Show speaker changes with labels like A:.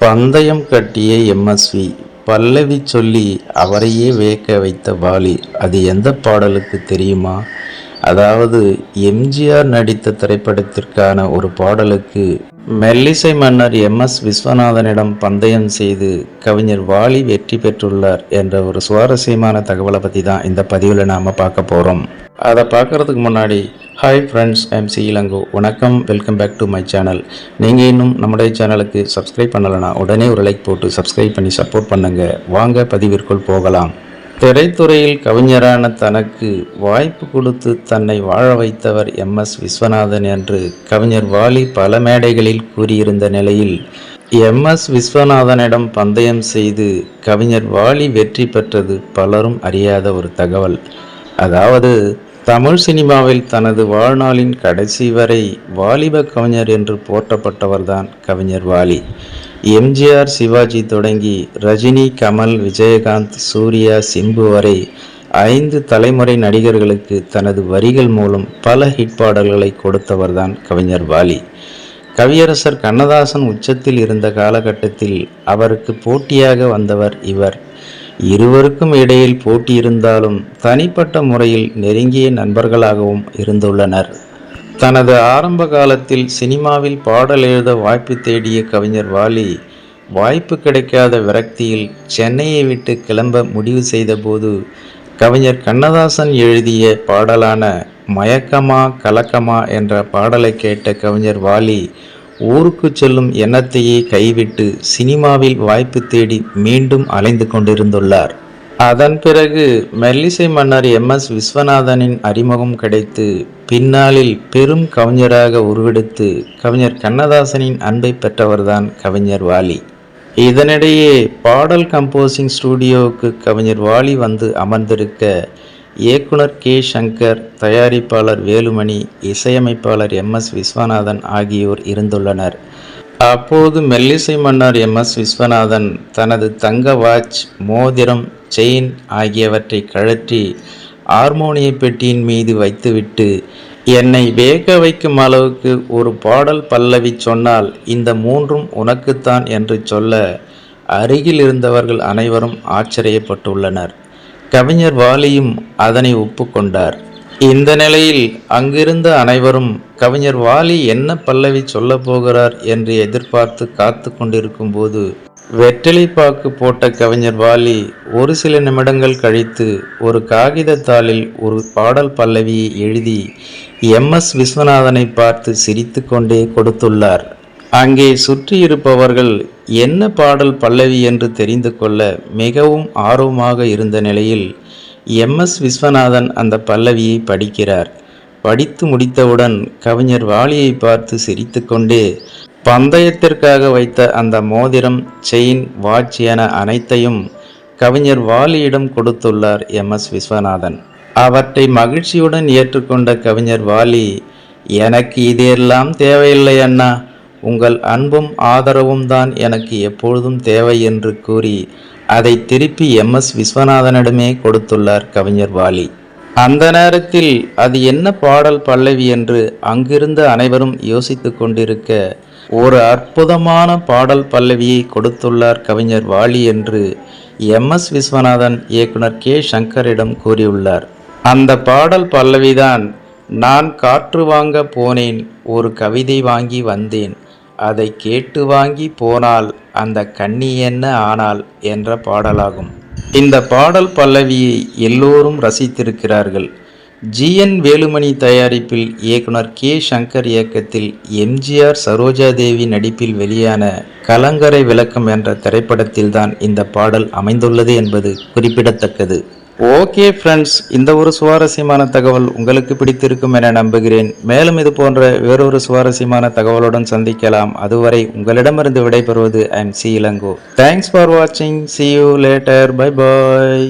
A: பந்தயம் கட்டிய எம்எஸ்வி பல்லவி சொல்லி அவரையே வியக்க வைத்த வாலி அது எந்த பாடலுக்கு தெரியுமா? அதாவது எம்ஜிஆர் நடித்த திரைப்படத்திற்கான ஒரு பாடலுக்கு மெல்லிசை மன்னர் எம் எஸ் விஸ்வநாதனிடம் பந்தயம் செய்து கவிஞர் வாலி வெற்றி பெற்றுள்ளார் என்ற ஒரு சுவாரஸ்யமான தகவலை பற்றி தான் இந்த பதிவில் நாம் பார்க்க போகிறோம் அதை பார்க்குறதுக்கு முன்னாடி hi friends I'm C Ilango வணக்கம் welcome back to my channel நீங்கள் இன்னும் நம்முடைய சேனலுக்கு சப்ஸ்கிரைப் பண்ணலைன்னா உடனே ஒரு லைக் போட்டு சப்ஸ்கிரைப் பண்ணி சப்போர்ட் பண்ணுங்க. வாங்க பதிவிற்குள் போகலாம். திரைத்துறையில் கவிஞரான தனக்கு வாய்ப்பு கொடுத்து தன்னை வாழ வைத்தவர் எம் எஸ் விஸ்வநாதன் என்று கவிஞர் வாலி பல மேடைகளில் கூறியிருந்த நிலையில் எம் எஸ் விஸ்வநாதனிடம் பந்தயம் செய்து கவிஞர் வாலி வெற்றி பெற்றது பலரும் அறியாத ஒரு தகவல். அதாவது தமிழ் சினிமாவில் தனது வாழ்நாளின் கடைசி வரை வாலிப கவிஞர் என்று போற்றப்பட்டவர்தான் கவிஞர் வாலி. எம்ஜிஆர் சிவாஜி தொடங்கி ரஜினி கமல் விஜயகாந்த் சூர்யா சிம்பு வரை ஐந்து தலைமுறை நடிகர்களுக்கு தனது வரிகள் மூலம் பல ஹிட் பாடல்களை கொடுத்தவர்தான் கவிஞர் வாலி. கவியரசர் கண்ணதாசன் உச்சத்தில் இருந்த காலகட்டத்தில் அவருக்கு போட்டியாக வந்தவர் இவர். இருவருக்கும் இடையில் போட்டி இருந்தாலும் தனிப்பட்ட முறையில் நெருங்கிய நண்பர்களாகவும் இருந்துள்ளனர். தனது ஆரம்ப காலத்தில் சினிமாவில் பாடல் எழுத வாய்ப்பு தேடிய கவிஞர் வாலி வாய்ப்பு கிடைக்காத விரக்தியில் சென்னையை விட்டு கிளம்ப முடிவு செய்தபோது கவிஞர் கண்ணதாசன் எழுதிய பாடலான மயக்கமா கலக்கமா என்ற பாடலை கேட்ட கவிஞர் வாலி ஊருக்கு செல்லும் எண்ணத்தையே கைவிட்டு சினிமாவில் வாய்ப்பு தேடி மீண்டும் அலைந்து கொண்டிருந்துள்ளார். அதன் பிறகு மெல்லிசை மன்னர் எம். எஸ். விஸ்வநாதனின் அறிமுகம் கிடைத்து பின்னாளில் பெரும் கவிஞராக உருவெடுத்து கவிஞர் கண்ணதாசனின் அன்பை பெற்றவர்தான் கவிஞர் வாலி. இதனிடையே பாடல் கம்போசிங் ஸ்டூடியோவுக்கு கவிஞர் வாலி வந்து அமர்ந்திருக்க இயக்குனர் கே. சங்கர் தயாரிப்பாளர் வேலுமணி இசையமைப்பாளர் எம். எஸ். விஸ்வநாதன் ஆகியோர் இருந்துள்ளனர். அப்போது மெல்லிசை மன்னர் எம். எஸ். விஸ்வநாதன் தனது தங்க வாட்ச் மோதிரம் செயின் ஆகியவற்றை கழற்றி ஹார்மோனிய பெட்டியின் மீது வைத்துவிட்டு என்னை வேக வைக்கும் அளவுக்கு ஒரு பாடல் பல்லவி சொன்னால் இந்த மூன்றும் உனக்குத்தான் என்று சொல்ல அருகில் இருந்தவர்கள் அனைவரும் ஆச்சரியப்பட்டுள்ளனர். கவிஞர் வாலியும் அதனை ஒப்புக்கொண்டார். இந்த நிலையில் அங்கிருந்த அனைவரும் கவிஞர் வாலி என்ன பல்லவி சொல்லப் போகிறார்? என்று எதிர்பார்த்து காத்து கொண்டிருக்கும் போது வெற்றிலைப்பாக்கு போட்ட கவிஞர் வாலி ஒரு சில நிமிடங்கள் கழித்து ஒரு காகிதத்தாளில் ஒரு பாடல் பல்லவியை எழுதி எம். எஸ். விஸ்வநாதனை பார்த்து சிரித்து கொண்டே கொடுத்துள்ளார். அங்கே சுற்றியிருப்பவர்கள் என்ன பாடல் பல்லவி என்று தெரிந்து கொள்ள மிகவும் ஆர்வமாக இருந்த நிலையில் எம் எஸ் விஸ்வநாதன் அந்த பல்லவியை படிக்கிறார். படித்து முடித்தவுடன் கவிஞர் வாலியை பார்த்து சிரித்துக்கொண்டே பந்தயத்திற்காக வைத்த அந்த மோதிரம் செயின் வாட்ச் என அனைத்தையும் கவிஞர் வாலியிடம் கொடுத்துள்ளார் எம் எஸ் விஸ்வநாதன். அவற்றை மகிழ்ச்சியுடன் ஏற்றுக்கொண்ட கவிஞர் வாலி எனக்கு இதெல்லாம் தேவையில்லை அண்ணா. உங்கள் அன்பும் ஆதரவும் தான் எனக்கு எப்பொழுதும் தேவை என்று கூறி அதை திருப்பி எம். எஸ். விஸ்வநாதனிடமே கொடுத்துள்ளார் கவிஞர் வாலி. அந்த நேரத்தில் அது என்ன பாடல் பல்லவி என்று அங்கிருந்த அனைவரும் யோசித்து கொண்டிருக்க ஒரு அற்புதமான பாடல் பல்லவியை கொடுத்துள்ளார் கவிஞர் வாலி என்று எம். எஸ். விஸ்வநாதன் இயக்குனர் கே. சங்கரிடம் கூறியுள்ளார். அந்த பாடல் பல்லவிதான் நான் காற்று வாங்க போனேன் ஒரு கவிதை வாங்கி வந்தேன். அதை கேட்டு வாங்கி போனால் அந்த கண்ணி என்ன ஆனால் என்ற பாடலாகும். இந்த பாடல் பல்லவியை எல்லோரும் ரசித்திருக்கிறார்கள். ஜிஎன் வேலுமணி தயாரிப்பில் இயக்குனர் கே. சங்கர் இயக்கத்தில் எம்ஜிஆர் சரோஜாதேவி நடிப்பில் வெளியான கலங்கரை விளக்கம் என்ற திரைப்படத்தில்தான் இந்த பாடல் அமைந்துள்ளது என்பது குறிப்பிடத்தக்கது. ஓகே ஃப்ரெண்ட்ஸ் இந்த ஒரு சுவாரஸ்யமான தகவல் உங்களுக்கு பிடித்திருக்கும் என நம்புகிறேன். மேலும் இது போன்ற வேறொரு சுவாரஸ்யமான தகவலுடன் சந்திக்கலாம். அதுவரை உங்களிடமிருந்து விடைபெறுவது I am C Ilango. Thanks for வாட்சிங் see you later bye bye